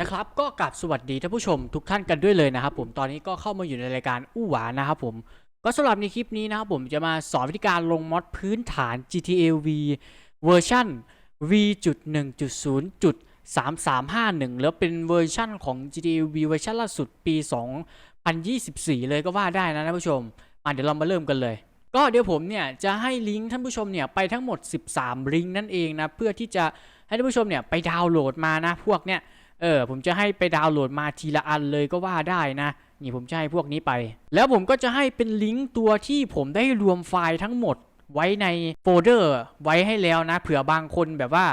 นะครับก็กลับสวัสดีท่านผู้ชมทุกท่านกันด้วยเลยนะครับผมตอนนี้ก็เข้ามาอยู่ในรายการอู้หวานะครับผมก็สำหรับในคลิปนี้นะครับผมจะมาสอนวิธีการลงมอดพื้นฐาน GTA V เวอร์ชัน V.1.0.3351 แล้วเป็นเวอร์ชันของ GTA V เวอร์ชันล่าสุดปี 2024 เลยก็ว่าได้นะท่านผู้ชมมาเดี๋ยวเรามาเริ่มกันเลย ก็เดี๋ยวผมเนี่ยจะให้ลิงก์ท่านผู้ชมเนี่ยไปทั้งหมด 13 ลิงก์นั่นเองนะเพื่อที่จะให้ท่านผู้ชมเนี่ยไปดาวน์โหลดมานะพวกเนี่ย เออผมจะให้ไปดาวน์โหลดมาทีละอันเลยก็ว่าได้นะนี่ผมจะให้พวกนี้ไป แล้วผมก็จะให้เป็นลิงก์ตัวที่ผมได้รวมไฟล์ทั้งหมดไว้ในโฟลเดอร์ไว้ให้แล้วนะ เผื่อบางคนแบบว่า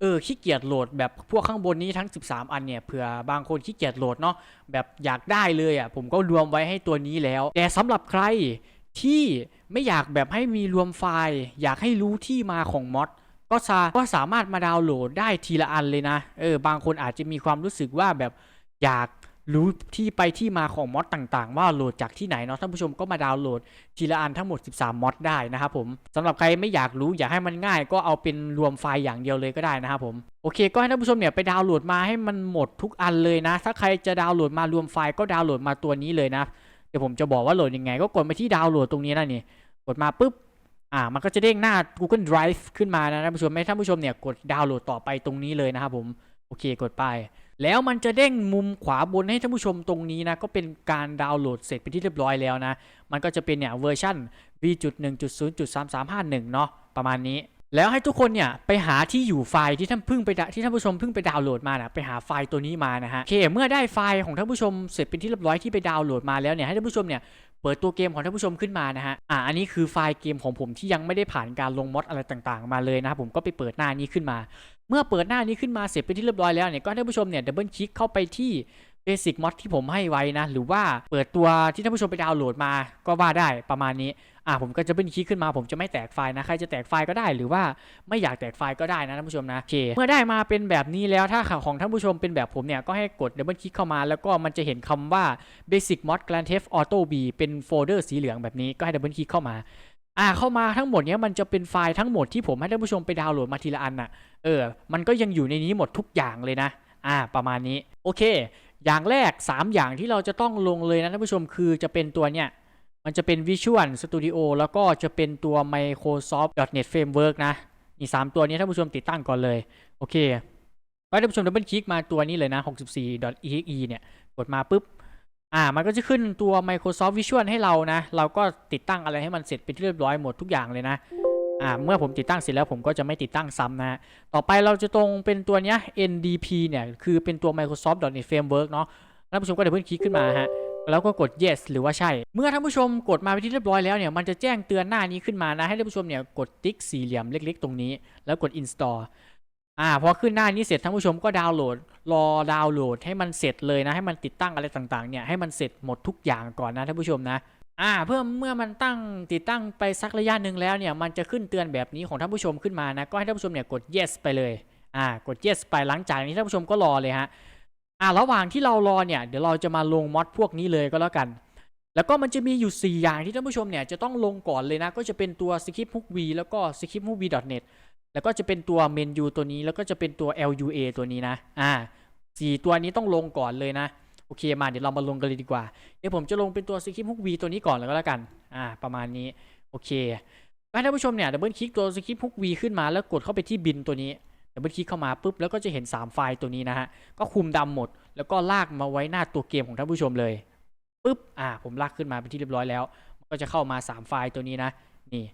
เออขี้เกียจโหลดแบบพวกข้างบนนี้ทั้ง 13 อันเนี่ยเผื่อบางคนขี้เกียจโหลดเนาะแบบอยากได้เลยอะผมก็รวมไว้ให้ตัวนี้แล้ว แต่สำหรับใครที่ไม่อยากแบบให้มีรวมไฟล์ อยากให้รู้ที่มาของมอด ก็สาก็สามารถมาดาวน์โหลดได้ทีละอันเลยนะ เออบางคนอาจจะมีความรู้สึกว่าแบบอยากรู้ที่ไปที่มาของมอดต่างๆ ว่าโหลดจากที่ไหนเนาะท่านผู้ชมก็มาดาวน์โหลดทีละอันทั้งหมด 13มอดได้นะครับผมสำหรับใครไม่อยากรู้อยากให้มันง่าย ก็เอาเป็นรวมไฟล์อย่างเดียวเลยก็ได้นะครับผมโอเค ก็ให้ท่านผู้ชมเนี่ยไปดาวน์โหลดมาให้มันหมดทุกอันเลยนะ ถ้าใครจะดาวน์โหลดมารวมไฟล์ก็ดาวน์โหลดมาตัวนี้เลยนะเดี๋ยวผมจะบอกว่าโหลดยังไง ก็กดไปที่ดาวน์โหลดตรงนี้นะนี่กดมาปุ๊บ อ่ามันก็จะเด้งหน้า Google Drive ขึ้นมานะท่านผู้ชมให้ท่านผู้ชมเนี่ยกดดาวน์โหลดต่อไปตรงนี้เลยนะครับผมโอเคกดไป แล้วมันจะเด้งมุมขวาบนให้ท่านผู้ชมตรงนี้นะก็เป็นการดาวน์โหลดเสร็จเป็นที่เรียบร้อยแล้วนะมันก็จะเป็นเนี่ยเวอร์ชัน v.1.0.3351 เนาะประมาณนี้ แล้วให้ทุกคนเนี่ยไปหาที่อยู่ไฟล์ที่ท่านเพิ่งไปที่ท่านผู้ชมเพิ่งไปดาวน์โหลดมานะไปหาไฟล์ตัวนี้มานะฮะโอเคเมื่อได้ไฟล์ของท่านผู้ชมเสร็จเป็นที่เรียบร้อยที่ไปดาวน์โหลดมาแล้วเนี่ยให้ท่านผู้ชมเนี่ย เปิดตัวเกมของท่านผู้ชมขึ้นมานะฮะ อ่า อันนี้คือไฟล์เกมของผมที่ยังไม่ได้ผ่านการลงมอดอะไรต่างๆ มาเลยนะครับผมก็ไปเปิดหน้านี้ขึ้นมา เมื่อเปิดหน้านี้ขึ้นมาเสร็จเป็นที่เรียบร้อยแล้วเนี่ยก็ท่านผู้ชมเนี่ยดับเบิลคลิกเข้าไปที่ Basic Mod ที่ผมให้ไว้นะ หรือว่าเปิดตัวที่ท่านผู้ชมไปดาวน์โหลดมาก็ว่าได้ประมาณนี้อ่าผมก็จะเป็นคลิกขึ้นมาผมจะไม่แตกไฟล์นะ ใครจะแตกไฟล์ก็ได้หรือว่าไม่อยากแตกไฟล์ก็ได้นะท่านผู้ชมนะโอเคเมื่อได้มาเป็นแบบนี้แล้วถ้าของท่านผู้ชมเป็นแบบผมเนี่ย ก็ให้กดดับเบิลคลิกเข้ามา แล้วก็มันจะเห็นคำว่า Basic Mod Grand Theft Auto B เป็นโฟลเดอร์สีเหลืองแบบนี้ก็ให้ดับเบิลคลิกเข้ามาอ่าเข้ามาทั้งหมดเนี้ยมันจะเป็นไฟล์ทั้งหมดที่ผมให้ท่านผู้ชมไปดาวน์โหลดมาทีละอันน่ะเออมันก็ยังอยู่ในนี้หมดทุกอย่างเลยนะ อ่าประมาณนี้โอเค อย่างแรก 3 อย่างที่เราจะต้องลงเลยนะท่านผู้ชมคือจะเป็นตัวเนี้ยมันจะเป็น Visual Studio แล้วก็จะเป็นตัว Microsoft .NET Framework นะนี่สามตัวนี้ท่านผู้ชมติดตั้งก่อนเลย โอเคก็ท่านผู้ชมดับเบิลคลิกมาตัวนี้เลยนะ 64.exe เนี่ย กดมาปุ๊บ อ่า มันก็จะขึ้นตัว Microsoft Visual ให้เรานะ เราก็ติดตั้งอะไรให้มันเสร็จเป็นที่เรียบร้อยหมดทุกอย่างเลยนะ อ่าเมื่อผมติดตั้งเสร็จแล้วผมก็จะไม่ติดตั้งซ้ำนะ ต่อไปเราจะตรงเป็นตัวเนี้ย NDP เนี่ยคือเป็นตัว Microsoft .NET Framework เนาะท่านผู้ชมก็เดี๋ยวเพิ่งคลิกขึ้นมาฮะแล้วก็กด yes หรือว่าใช่ เมื่อท่านผู้ชมกดมาไปที่เรียบร้อยแล้วเนี่ย มันจะแจ้งเตือนหน้านี้ขึ้นมานะ ให้ท่านผู้ชมเนี่ยกดติ๊กสี่เหลี่ยมเล็ก ๆ ตรงนี้ แล้วกด install อ่า พอขึ้นหน้านี้เสร็จท่านผู้ชมก็ดาวน์โหลด รอดาวน์โหลดให้มันเสร็จเลยนะ ให้มันติดตั้งอะไรต่างๆ เนี่ย ให้มันเสร็จหมดทุกอย่างก่อนนะท่านผู้ชมนะ อ่าเพื่อเมื่อมันตั้งติดตั้งไปสักระยะหนึ่งแล้วเนี่ยมันจะขึ้นเตือนแบบนี้ของท่านผู้ชมขึ้นมานะก็ให้ท่านผู้ชมเนี่ยกด yes ไปเลยอ่ากด yes ไปหลังจากนี้ท่านผู้ชมก็รอเลยฮะอ่าระหว่างที่เรารอเนี่ยเดี๋ยวเราจะมาลงมอดพวกนี้เลยก็แล้วกัน แล้วก็มันจะมีอยู่ 4 อย่างที่ท่านผู้ชมเนี่ยจะต้องลงก่อนเลยนะก็จะเป็นตัว Skip Hook V แล้วก็ Skip Hook V .net แล้วก็จะเป็นตัว Menu ตัวนี้แล้วก็จะเป็นตัว LUA ตัวนี้นะอ่าสี่ตัวนี้ต้องลงก่อนเลยนะ โอเคมาเดี๋ยวเรามาลงกันเลยดีกว่า เดี๋ยวผมจะลงเป็นตัว Skip Hook V ตัวนี้ก่อนเลยก็แล้วกัน อ่า ประมาณนี้ โอเคให้ท่านผู้ชมเนี่ยดับเบิลคลิกตัว Skip Hook V ขึ้นมาแล้วกดเข้าไปที่บินตัวนี้ดับเบิลคลิกเข้ามาปุ๊บแล้วก็จะเห็น 3 ไฟล์ตัวนี้นะฮะ ก็คุมดำหมด แล้วก็ลากมาไว้หน้าตัวเกมของท่านผู้ชมเลยปุ๊บ อ่า ผมลากขึ้นมาเป็นที่เรียบร้อยแล้วมันก็จะเข้ามา 3 ไฟล์ตัวนี้นะ นี่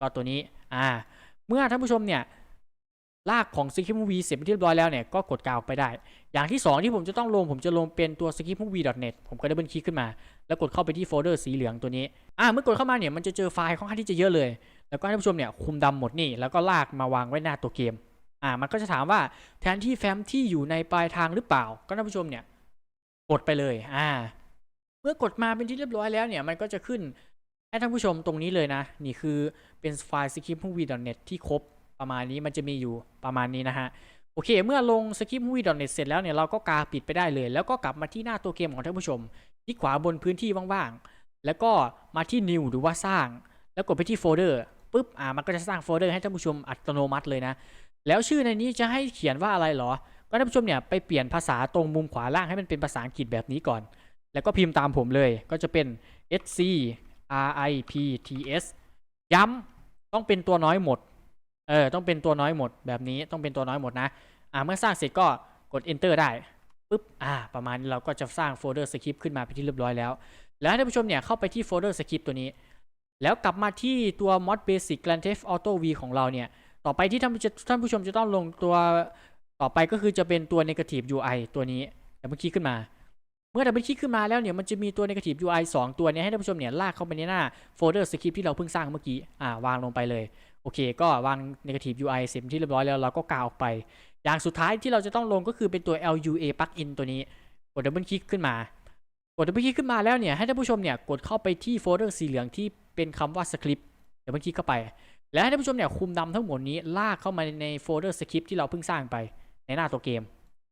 ก็ตัวนี้ อ่า เมื่อท่านผู้ชมเนี่ย ลากของ Skip Movie เสร็จเป็นที่เรียบร้อยแล้วเนี่ย ก็กดกาวไปได้ อย่างที่ 2 ที่ผมจะต้องลงผมจะลงเป็นตัว skip movie net ผมก็ดับเบิลคลิกขึ้นมา แล้วกดเข้าไปที่โฟลเดอร์สีเหลืองตัวนี้อ่าเมื่อกดเข้ามาเนี่ยมันจะเจอไฟล์ค่อนข้างที่จะเยอะเลย แล้วก็ท่านผู้ชมเนี่ยคุมดำหมดนี่แล้วก็ลากมาวางไว้หน้าตัวเกมอ่ามันก็จะถามว่าแทนที่แฟ้มที่อยู่ในปลายทางหรือเปล่า ก็ท่านผู้ชมเนี่ยกดไปเลยอ่าเมื่อกดมาเป็นที่เรียบร้อยแล้วเนี่ยมันก็จะขึ้นให้ท่านผู้ชมตรงนี้เลยนะ นี่คือเป็นไฟล์ skip movie net ที่ครบประมาณนี้มันจะมีอยู่ประมาณนี้นะฮะ โอเค เมื่อลง skip movie net เสร็จแล้วเนี่ยเราก็กาปิดไปได้เลย แล้วก็กลับมาที่หน้าตัวเกมของท่านผู้ชม ที่ขวาบนพื้นที่ว่างๆ แล้วก็มาที่ new หรือว่าสร้าง แล้วกดไปที่โฟลเดอร์ปุ๊บอ่ามันก็จะสร้างโฟลเดอร์ให้ท่านผู้ชมอัตโนมัติเลยนะ แล้วชื่อในนี้จะให้เขียนว่าอะไรเหรอ ก็ท่านผู้ชมเนี่ยไปเปลี่ยนภาษาตรงมุมขวาล่างให้มันเป็นภาษาอังกฤษแบบนี้ก่อน แล้วก็พิมพ์ตามผมเลยก็จะเป็น S C R I P T S ย้ำต้องเป็นตัวน้อยหมด เออต้องเป็นตัวน้อยหมดแบบนี้ต้องเป็นตัวน้อยหมดนะอ่าเมื่อสร้างเสร็จก็กด enter ได้ปุ๊บอ่าประมาณนี้เราก็จะสร้างโฟลเดอร์สคริปต์ขึ้นมาเป็นที่เรียบร้อยแล้ว แล้วท่านผู้ชมเนี่ยเข้าไปที่โฟลเดอร์สคริปต์ตัวนี้ แล้วกลับมาที่ตัว mod basic grand theft auto v ของเราเนี่ย ต่อไปที่ท่านผู้ชมท่านผู้ชมจะต้องลงตัวต่อไปก็คือจะเป็นตัว negative UI ตัวนี้เดับเบิลคลิกขึ้นมา มื่อดับเบิลคลิกขึ้นมาแล้วเนี่ยมันจะมีตัว negative UI 2 ตัวเนี้ให้ท่านผู้ชมเนี่ยลากเข้าไปในหน้าโฟลเดอร์สคริปที่เราเพิ่งสร้างเมื่อกี้อ่าวางลงไปเลยโอเค ก็วาง negative UI เสร็จที่เรียบร้อยแล้วเราก็กาวออกไป อย่างสุดท้ายที่เราจะต้องลงก็คือเป็นตัว LUA plugin ตัวนี้กดดับเบิลคลิกขึ้นมากดดับเบิลคลิกขึ้นมาแล้วเนี่ยให้ท่านผู้ชมเนี่ยกดเข้าไปที่โฟลเดอร์สีเหลืองที่เป็นคำว่าสคริปต์ดับเบิลคลิกเข้าไป และให้ท่านผู้ชมเนี่ยคุมนำทั้งหมดนี้ลากเข้ามาในโฟลเดอร์สคริปต์ที่เราเพิ่งสร้างไปในหน้าตัวเกม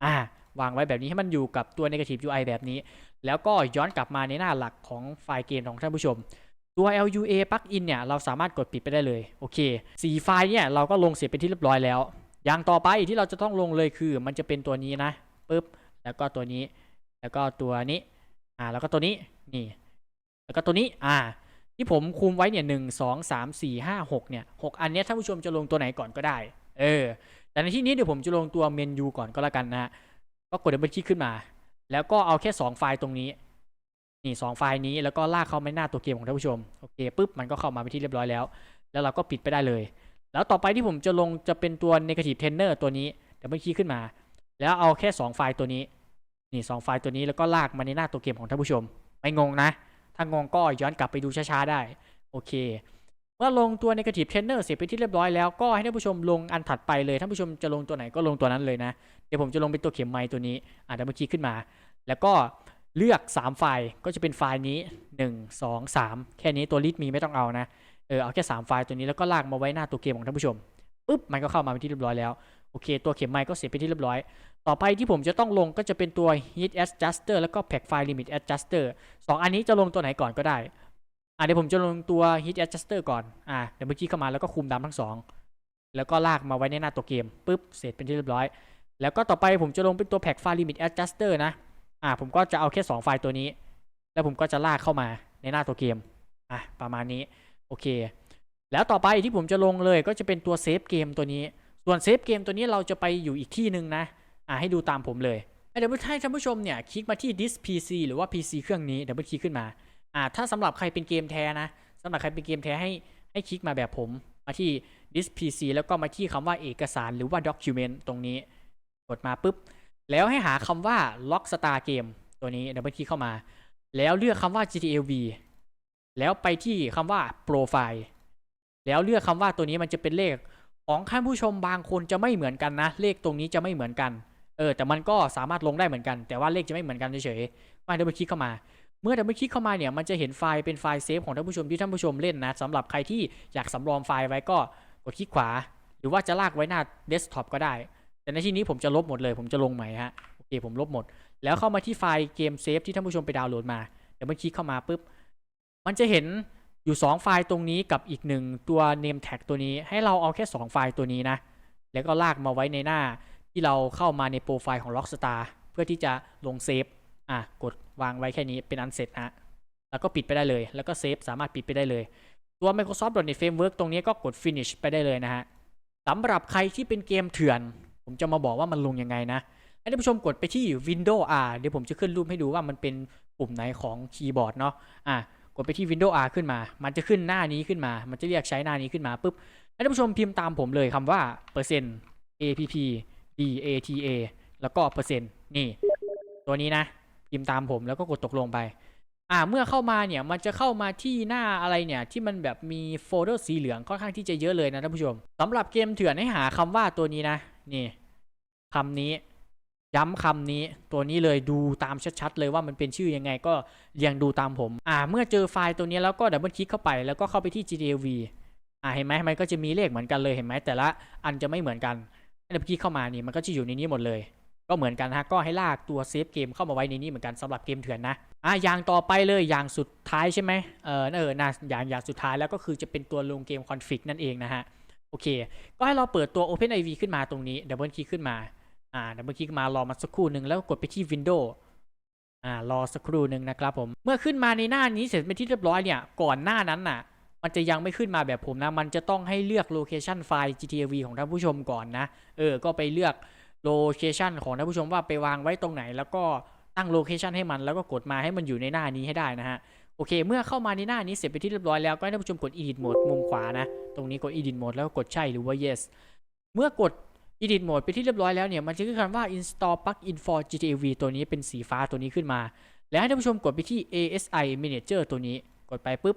อ่า วางไว้แบบนี้ให้มันอยู่กับตัว negative UI แบบนี้ แล้วก็ย้อนกลับมาในหน้าหลักของไฟล์เกมของท่านผู้ชม ตัว LUA plugin เนี่ยเราสามารถกดปิดไปได้เลยโอเคสีไฟล์เนี่ยเราก็ลงเสร็จเป็นที่เรียบร้อยแล้ว อย่างต่อไปที่เราจะต้องลงเลยคือ มันจะเป็นตัวนี้นะปึ๊บแล้วก็ตัวนี้ แล้วก็ตัวนี้อ่าแล้วก็ตัวนี้นี่ แล้วก็ตัวนี้อ่าที่ผมคุมไว้เนี่ยหนึ่งสองสามสี่ห้าหกเนี่ยหกอันนี้ท่านผู้ชมจะลงตัวไหนก่อนก็ได้ เออ แต่ในที่นี้เดี๋ยวผมจะลงตัวเมนูก่อนก็แล้วกันนะ ก็กดดับเบิลคลิกขึ้นมา แล้วก็เอาแค่สองไฟล์ตรงนี้ นี่สองไฟล์นี้แล้วก็ลากเข้าไปหน้าตัวเกมของท่านผู้ชม โอเคปุ๊บมันก็เข้ามาเป็นที่เรียบร้อยแล้ว แล้วเราก็ปิดไปได้เลย แล้วต่อไปที่ผมจะลงจะเป็นตัว negative tenor ตัวนี้ดับเบิลคลิกขึ้นมา แล้วเอาแค่สองไฟล์ตัวนี้ นี่สองไฟล์ตัวนี้แล้วก็ลากมาในหน้าตัวเกมของท่านผู้ชม ไม่งงนะ ถ้างงก็ย้อนกลับไปดูช้าๆได้ โอเคเมื่อลงตัว negative trainer เสร็จไปที่เรียบร้อยแล้วก็ให้ท่านผู้ชมลงอันถัดไปเลยท่านผู้ชมจะลงตัวไหนก็ลงตัวนั้นเลยนะ เดี๋ยวผมจะลงเป็นตัวเข็มไม้ตัวนี้อ่าดับเบิลคลิกขึ้นมา แล้วก็เลือก 3 ไฟล์ก็จะเป็นไฟล์นี้ 1 2 3 แค่นี้ตัวลิสต์มีไม่ต้องเอานะเออเอาแค่ 3 ไฟล์ตัวนี้แล้วก็ลากมาไว้หน้าตัวเกมของท่านผู้ชมปุ๊บมันก็เข้ามาเป็นที่เรียบร้อยแล้วโอเค ตัวเข็มไม้ก็เสร็จไปที่เรียบร้อย ต่อไปที่ผมจะต้องลงก็จะเป็นตัว heat adjuster แล้วก็ pack file limit adjuster สองอันนี้จะลงตัวไหนก่อนก็ได้อะเดี๋ยวผมจะลงตัว heat adjuster ก่อนอะเดี๋ยวเมื่อกี้เข้ามาแล้วก็คุมดำทั้งสองแล้วก็ลากมาไว้ในหน้าตัวเกมปุ๊บเสร็จเป็นที่เรียบร้อย แล้วก็ต่อไปผมจะลงเป็นตัว pack file limit adjuster นะ อะผมก็จะเอาแค่ 2 ไฟล์ตัวนี้ แล้วผมก็จะลากเข้ามาในหน้าตัวเกม อะ ประมาณนี้ โอเค แล้วต่อไปที่ผมจะลงเลยก็จะเป็นตัวเซฟเกมตัวนี้ ส่วนเซฟเกมตัวนี้เราจะไปอยู่อีกที่หนึ่งนะ อะให้ดูตามผมเลยเดี๋ยวให้ท่านผู้ชมเนี่ยคลิกมาที่ disk PC หรือว่า PC เครื่องนี้เดี๋ยวคลิกขึ้นมา อ่า ถ้าสำหรับใครเป็นเกมแท้นะสำหรับใครเป็นเกมแท้ให้ให้คลิกมาแบบผม มาที่ disk PC แล้วก็มาที่คำว่าเอกสารหรือว่า document ตรงนี้ กดมาปุ๊บ แล้วให้หาคำว่า Lockstar Game ตัวนี้ดับเบิลคลิกเข้ามา แล้วเลือกคำว่า GTA V แล้วไปที่คำว่า Profile แล้วเลือกคำว่าตัวนี้มันจะเป็นเลขของท่านผู้ชมบางคนจะไม่เหมือนกันนะ เลขตรงนี้จะไม่เหมือนกัน เออ แต่มันก็สามารถลงได้เหมือนกัน แต่ว่าเลขจะไม่เหมือนกันเฉยๆมาดับเบิลคลิกเข้ามา เมื่อดับเบิลคลิกเข้ามาเนี่ย มันจะเห็นไฟล์เป็นไฟล์เซฟของท่านผู้ชมที่ท่านผู้ชมเล่นนะสำหรับใครที่อยากสำรองไฟล์ไว้ก็กดคลิกขวา หรือว่าจะลากไว้หน้าเดสก์ท็อปก็ได้ แต่ในที่นี้ผมจะลบหมดเลย ผมจะลงใหม่ฮะโอเคผมลบหมด แล้วเข้ามาที่ไฟล์เกมเซฟที่ท่านผู้ชมไปดาวน์โหลดมาเดี๋ยวมันคลิกเข้ามาปุ๊บมันจะเห็นอยู่ 2 ไฟล์ตรงนี้กับอีกหนึ่งตัว name tag ตัวนี้ให้เราเอาแค่ 2 ไฟล์ตัวนี้นะ แล้วก็ลากมาไว้ในหน้าที่เราเข้ามาในโปรไฟล์ของ Rockstar เพื่อที่จะลงเซฟอะกดวางไว้แค่นี้เป็นอันเสร็จฮะแล้วก็ปิดไปได้เลย แล้วก็เซฟสามารถปิดไปได้เลย ตัว Microsoft .NET Framework ตรงนี้ก็กด finish ไปได้เลยนะฮะสำหรับใครที่เป็นเกมเถื่อน ผมจะมาบอกว่ามันลงยังไงนะให้ท่านผู้ชมกดไปที่ Windows R เดี๋ยวผมจะขึ้นรูปให้ดูว่ามันเป็นปุ่มไหนของคีย์บอร์ดเนาะอะกดไปที่ Windows R ขึ้นมา มันจะขึ้นหน้านี้ขึ้นมา มันจะเรียกใช้หน้านี้ขึ้นมาปุ๊บให้ท่านผู้ชมพิมพ์ตามผมเลยคำว่าเปอร์เซ็นต์ app data แล้วก็เปอร์เซ็นต์นี่ ตัวนี้นะ พิมพ์ตามผมแล้วก็กดตกลงไป อ่าเมื่อเข้ามาเนี่ยมันจะเข้ามาที่หน้าอะไรเนี่ย ที่มันแบบมีโฟลเดอร์สีเหลืองค่อนข้างที่จะเยอะเลยนะท่านผู้ชมสำหรับเกมเถื่อนให้หาคำว่าตัวนี้นะ นี่คำนี้ย้ำคำนี้ตัวนี้เลยดูตามชัดๆเลยว่ามันเป็นชื่อยังไงก็เรียงดูตามผม อ่า เมื่อเจอไฟล์ตัวนี้แล้วก็ดับเบิลคลิกเข้าไปแล้วก็เข้าไปที่ GTV อ่าเห็นไหมมันก็จะมีเลขเหมือนกันเลยเห็นไหมแต่ละอันจะไม่เหมือนกันดับเบิลคลิกเข้ามานี่มันก็จะอยู่ในนี้หมดเลย ก็เหมือนกันฮะก็ให้ลากตัวเซฟเกมเข้ามาไว้ในนี้เหมือนกันสำหรับเกมเถื่อนนะอะอย่างต่อไปเลยอย่างสุดท้ายใช่ไหมเออเออนะอย่างอย่างสุดท้ายแล้วก็คือจะเป็นตัวลงเกมคอนฟิกนั่นเองนะฮะ อเค ก็ให้เราเปิดตัว OpenIV ขึ้นมาตรงนี้ดับเบิลคลิกขึ้นมา อ่าดับเบิลคลิกมารอมาสักครู่หนึ่งแล้วกดไปที่ Windows อ่ารอสักครู่หนึ่งนะครับผม เมื่อขึ้นมาในหน้านี้เสร็จเป็นที่เรียบร้อยเนี่ย ก่อนหน้านั้นน่ะ มันจะยังไม่ขึ้นมาแบบผมนะ มันจะต้องให้เลือกโลเคชันไฟล์ GTA V ของท่านผู้ชมก่อนนะ เออ ก็ไปเลือกโลเคชันของท่านผู้ชมว่าไปวางไว้ตรงไหน แล้วก็ตั้งโลเคชันให้มัน แล้วก็กดมาให้มันอยู่ในหน้านี้ให้ได้นะฮะ โอเค เมื่อเข้ามาในหน้านี้เสร็จไปที่เรียบร้อยแล้วก็ให้ท่านผู้ชมกด edit mode มุมขวานะ ตรงนี้กด edit mode แล้วก็กดใช่หรือว่า yes เมื่อกด edit mode ไปที่เรียบร้อยแล้วเนี่ย มันจะขึ้นคำว่า install plugin for GTA V ตัวนี้เป็นสีฟ้าตัวนี้ขึ้นมา แล้วให้ท่านผู้ชมกดไปที่ ASI Manager ตัวนี้ กดไปปุ๊บ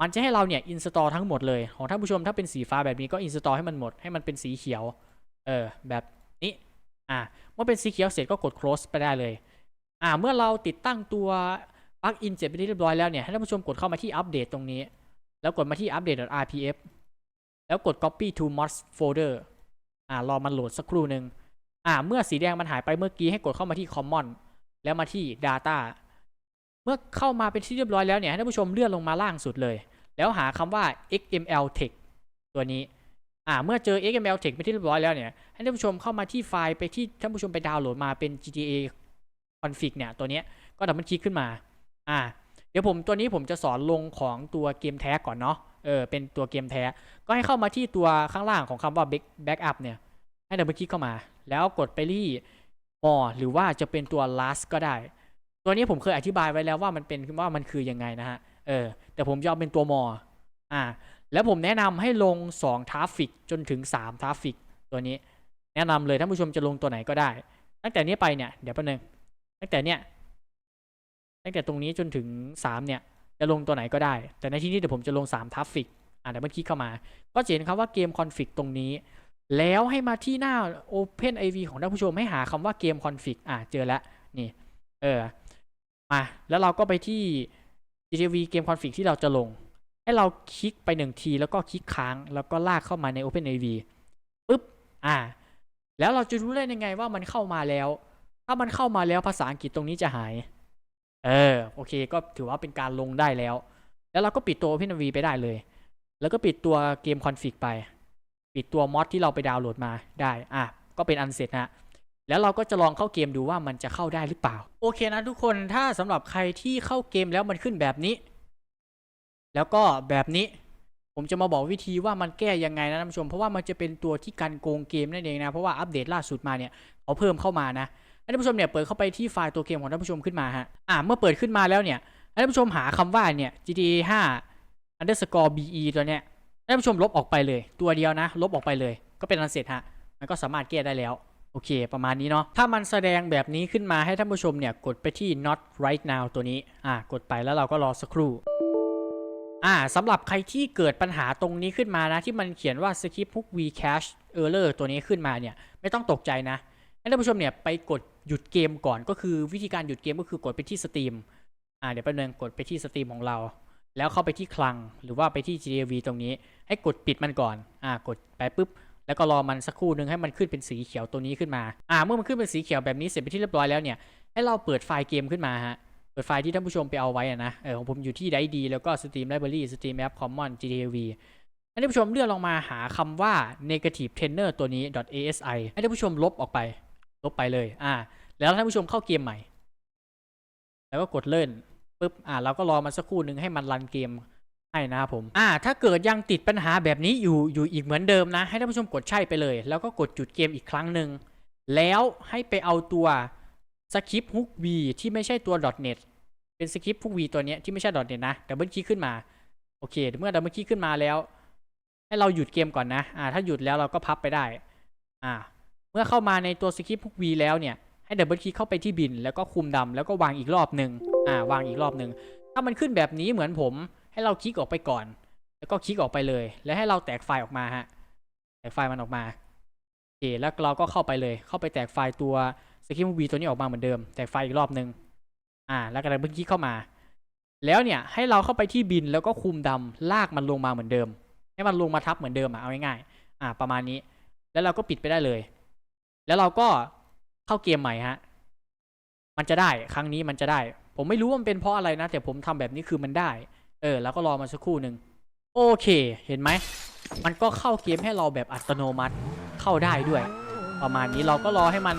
มันจะให้เราเนี่ย install ทั้งหมดเลย ของท่านผู้ชมถ้าเป็นสีฟ้าแบบนี้ก็ install ให้มันหมด ให้มันเป็นสีเขียว เออ แบบนี้ อ่า เมื่อเป็นสีเขียวเสร็จก็กด close ไปได้เลย อ่า เมื่อเราติดตั้งตัว ปลั๊กอินเสร็จไปที่เรียบร้อยแล้วเนี่ยให้ท่านผู้ชมกดเข้ามาที่อัปเดตตรงนี้ แล้วกดมาที่ update.rpf แล้วกด copy to mods folder อ่ารอมันโหลดสักครู่หนึ่งอ่า เมื่อสีแดงมันหายไปเมื่อกี้ให้กดเข้ามาที่ common แล้วมาที่ data เมื่อเข้ามาเป็นที่เรียบร้อยแล้วเนี่ยให้ท่านผู้ชมเลื่อนลงมาล่างสุดเลย แล้วหาคำว่า xml text ตัวนี้อ่าเมื่อเจอ xml text ไปนที่เรียบร้อยแล้วเนี่ยให้ท่านผู้ชมเข้ามาที่ไฟล์ไปที่ท่านผู้ชมไปดาวน์โหลดมาเป็น GTA config เนี่ยตัวเนี้ยก็ดับเบิลคลิกขึ้นมา อ่าเดี๋ยวผมตัวนี้ผมจะสอนลงของตัวเกมแท้ก่อนเนาะเออเป็นตัวเกมแท้ ก็ให้เข้ามาที่ตัวข้างล่างของคำว่า back backup เนี่ย ให้ดับเบิลคลิกเข้ามา แล้วกดไปที่ more หรือว่าจะเป็นตัว last ก็ได้ ตัวนี้ผมเคยอธิบายไว้แล้วว่ามันเป็นว่ามันคือยังไงนะฮะ เออ แต่ผมจะเอาเป็นตัว more อ่า แล้วผมแนะนำให้ลง2ทราฟฟิกจนถึง3ทราฟฟิกตัวนี้ แนะนำเลยท่านผู้ชมจะลงตัวไหนก็ได้ ตั้งแต่นี้ไปเนี่ย เดี๋ยวแป๊บนึง ตั้งแต่เนี้ย ตั้งแต่ตรงนี้จนถึง 3 เนี่ย จะลงตัวไหนก็ได้ แต่ในที่นี้เดี๋ยวผมจะลง3ทัฟฟิกอ่าเดี๋ยวมื่อคลิกเข้ามา ก็จะเห็นครับว่าเกมคอนฟิกตรงนี้ แล้วให้มาที่หน้า Open AV ของท่านผู้ชมให้หาคำว่าเกมคอนฟิกอ่าเจอแล้วนี่ เออมาแล้วเราก็ไปที่ GTV เกมคอนฟิกที่เราจะลง ให้เราคลิกไปหนึ่งทีแล้วก็คลิกค้างแล้วก็ลากเข้ามาใน Open AV ปุ๊บอ่า แล้วเราจะรู้ได้ยังไงว่ามันเข้ามาแล้ว ถ้ามันเข้ามาแล้วภาษาอังกฤษตรงนี้จะหาย เออโอเค ก็ถือว่าเป็นการลงได้แล้ว แล้วเราก็ปิดตัว OpenAV ไปได้เลย แล้วก็ปิดตัวเกมคอนฟิกไป ปิดตัวมอดที่เราไปดาวน์โหลดมาได้อะก็เป็นอันเสร็จนะแล้วเราก็จะลองเข้าเกมดูว่ามันจะเข้าได้หรือเปล่า โอเคนะทุกคนถ้าสำหรับใครที่เข้าเกมแล้วมันขึ้นแบบนี้ แล้วก็แบบนี้ ผมจะมาบอกวิธีว่ามันแก้ยังไงนะท่านผู้ชม เพราะว่ามันจะเป็นตัวที่กันโกงเกมนั่นเองนะ เพราะว่าอัปเดตล่าสุดมาเนี่ยเขาเพิ่มเข้ามานะ ให้ท่านผู้ชมเนี่ยเปิดเข้าไปที่ไฟล์ตัวเกมของท่านผู้ชมขึ้นมาฮะอ่าเมื่อเปิดขึ้นมาแล้วเนี่ยให้ท่านผู้ชมหาคำว่าเนี่ย GTA 5 underscore be ตัวเนี้ยให้ท่านผู้ชมลบออกไปเลยตัวเดียวนะ ลบออกไปเลย ก็เป็นอันเสร็จฮะมันก็สามารถแก้ได้แล้วโอเค ประมาณนี้เนาะถ้ามันแสดงแบบนี้ขึ้นมาให้ท่านผู้ชมเนี่ยกดไปที่ not right now ตัวนี้อ่ากดไปแล้วเราก็รอสักครู่อ่าสำหรับใครที่เกิดปัญหาตรงนี้ขึ้นมานะ ที่มันเขียนว่า skip hook v cache error ตัวนี้ขึ้นมาเนี่ย ไม่ต้องตกใจนะให้ท่านผู้ชมเนี่ยไปกด หยุดเกมก่อนก็คือวิธีการหยุดเกมก็คือกดไปที่สตรีมอ่าเดี๋ยวแป๊บนึงกดไปที่สตรีมของเรา แล้วเข้าไปที่คลังหรือว่าไปที่ GTV ตรงนี้ ให้กดปิดมันก่อนอ่ากดไปปุ๊บแล้วก็รอมันสักครู่หนึ่งให้มันขึ้นเป็นสีเขียวตัวนี้ขึ้นมา อ่า เมื่อมันขึ้นเป็นสีเขียวแบบนี้เสร็จไปที่เรียบร้อยแล้วเนี่ย ให้เราเปิดไฟล์เกมขึ้นมาฮะ เปิดไฟล์ที่ท่านผู้ชมไปเอาไว้อะนะ เออของผมอยู่ที่ไดดีแล้วก็ Steam Library Steam App Common GTV ให้ท่านผู้ชมเลื่อนลงมาหาคำว่า negative tenor ตัวนี้ .asi ให้ท่านผู้ชมลบออกไป ลบไปเลย อ่า แล้วท่านผู้ชมเข้าเกมใหม่ แล้วก็กดเล่นปุ๊บ อ่า เราก็รอมันสักครู่หนึ่งให้มันรันเกมให้นะครับผม อ่า ถ้าเกิดยังติดปัญหาแบบนี้อยู่อยู่อีกเหมือนเดิมนะ ให้ท่านผู้ชมกดใช่ไปเลย แล้วก็กดจุดเกมอีกครั้งหนึ่ง แล้วให้ไปเอาตัวสคริปต์ฮุก V ที่ไม่ใช่ตัว .net เป็นสคริปต์ฮุก V ตัวเนี้ยที่ไม่ใช่ .net นะดับเบิลคลิกขึ้นมา โอเค เมื่อดับเบิลคลิกขึ้นมาแล้ว ให้เราหยุดเกมก่อนนะ อ่า ถ้าหยุดแล้วเราก็พับไปได้ อ่า เมื่อเข้ามาในตัวสคริปต์พวก V แล้วเนี่ยให้ดับเบิลคลิกเข้าไปที่บิน แล้วก็คุมดำแล้วก็วางอีกรอบหนึ่งอ่าวางอีกรอบหนึ่งถ้ามันขึ้นแบบนี้เหมือนผม ให้เราคลิกออกไปก่อน แล้วก็คลิกออกไปเลย แล้วให้เราแตกไฟล์ออกมาฮะแตกไฟล์มันออกมาโอเคแล้วเราก็เข้าไปเลย เข้าไปแตกไฟล์ตัวสคริปต์ V ตัวนี้ออกมาเหมือนเดิม แตกไฟล์อีกรอบหนึ่งอ่า แล้วก็ดับเบิลคลิกเข้ามา แล้วเนี่ยให้เราเข้าไปที่บินแล้วก็คุมดำลากมันลงมาเหมือนเดิม ให้มันลงมาทับเหมือนเดิมอะเอาง่ายๆอ่า ประมาณนี้ แล้วเราก็ปิดไปได้เลย แล้วเราก็เข้าเกมใหม่ฮะ มันจะได้ครั้งนี้มันจะได้ ผมไม่รู้ว่ามันเป็นเพราะอะไรนะ แต่ผมทำแบบนี้คือมันได้ เออ แล้วก็รอมาสักครู่หนึ่งโอเค เห็นไหม มันก็เข้าเกมให้เราแบบอัตโนมัติเข้าได้ด้วย ประมาณนี้เราก็รอให้มัน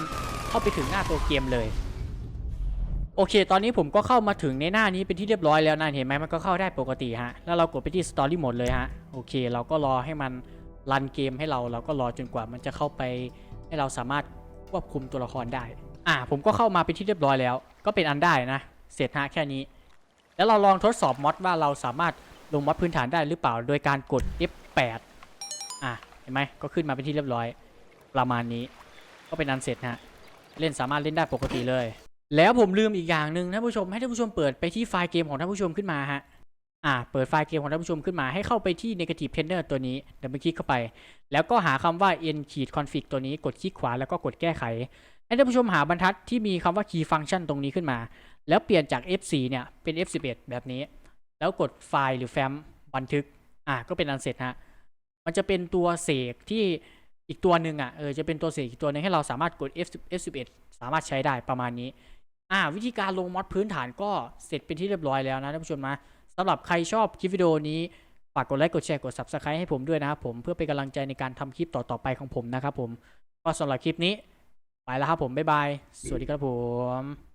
เข้าไปถึงหน้าตัวเกมเลย โอเค ตอนนี้ผมก็เข้ามาถึงในหน้านี้เป็นที่เรียบร้อยแล้วนะเห็นไหมมันก็เข้าได้ปกติฮะ แล้วเรากดไปที่ Story Mode เลยฮะ โอเค เราก็รอให้มันรันเกมให้เรา เราก็รอจนกว่ามันจะเข้าไป ให้เราสามารถควบคุมตัวละครได้ อ่า ผมก็เข้ามาเป็นที่เรียบร้อยแล้ว ก็เป็นอันได้นะ เสร็จฮะแค่นี้ แล้วเราลองทดสอบมอดว่าเราสามารถลงมอดพื้นฐานได้หรือเปล่า โดยการกด F8 อะเห็นไหมก็ขึ้นมาเป็นที่เรียบร้อย ประมาณนี้ ก็เป็นอันเสร็จฮะ เล่นสามารถเล่นได้ปกติเลย แล้วผมลืมอีกอย่างหนึ่งท่านผู้ชมให้ท่านผู้ชมเปิดไปที่ไฟล์เกมของท่านผู้ชมขึ้นมาฮะ อ่าเปิดไฟล์เกมของท่านผู้ชมขึ้นมาให้เข้าไปที่ negative tenor ตัวนี้เดี๋ยวไปคลิกเข้าไป แล้วก็หาคำว่า n ขีด config ตัวนี้กดคลิกขวาแล้วก็กดแก้ไขให้ท่านผู้ชมหาบรรทัดที่มีคำว่า key function ตรงนี้ขึ้นมา แล้วเปลี่ยนจาก F4 เนี่ยเป็น F11 แบบนี้ แล้วกดไฟล์หรือแฟ้มบันทึกอ่าก็เป็นอันเสร็จฮะมันจะเป็นตัวเสกที่อีกตัวหนึ่งอะเออจะเป็นตัวเสกอีกตัวหนึงให้เราสามารถกด F F11 สามารถใช้ได้ประมาณนี้อ่าวิธีการลงมอดพื้นฐานก็เสร็จเป็นที่เรียบร้อยแล้วนะท่านผู้ชมนะ สำหรับใครชอบคลิปวิดีโอนี้ฝากกดไลค์กดแชร์กด Subscribe ให้ผมด้วยนะครับผมเพื่อเป็นกำลังใจในการทำคลิปต่อๆไปของผมนะครับผมก็สำหรับคลิปนี้ไปแล้วครับผมบ๊ายบายสวัสดีครับผม